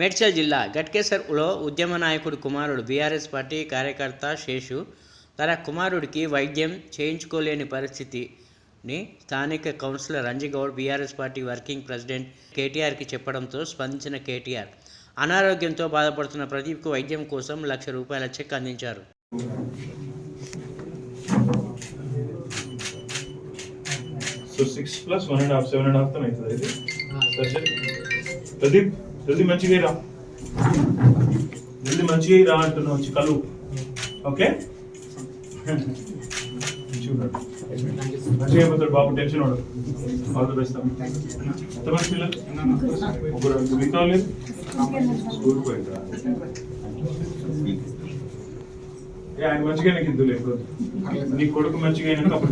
మేడ్చల్ జిల్లా గట్కేసర్లో ఉద్యమ నాయకుడు కుమారుడు బీఆర్ఎస్ పార్టీ కార్యకర్త శేషు తన కుమారుడికి వైద్యం చేయించుకోలేని పరిస్థితిని స్థానిక councillor Ranjigoud BRS party working president కేటీఆర్కి చెప్పడంతో స్పందించిన కేటీఆర్. అనారోగ్యంతో బాధపడుతున్న ప్రదీప్కు వైద్యం కోసం లక్ష రూపాయల చెక్ అందించారు. So six plus one and half seven and half అవుతుంది. ప్రదీప్? జల్దీ మంచిగా రా జల్దీ మంచిగా రా అంటున్నావు వచ్చి కలువు ఓకే? మంచిగా మంచిగా అయిపోతాడు బాబు టెన్షన్ వాడు ఆల్ ది బెస్ట్ ఎంతమంది పిల్లలు? ముగ్గురు. మిగతా లేదు స్కూల్ ఏ ఆయన మంచిగా నీకు ఇద్దు లేకపోతే నీ కొడుకు మంచిగా అయినాక అప్పుడు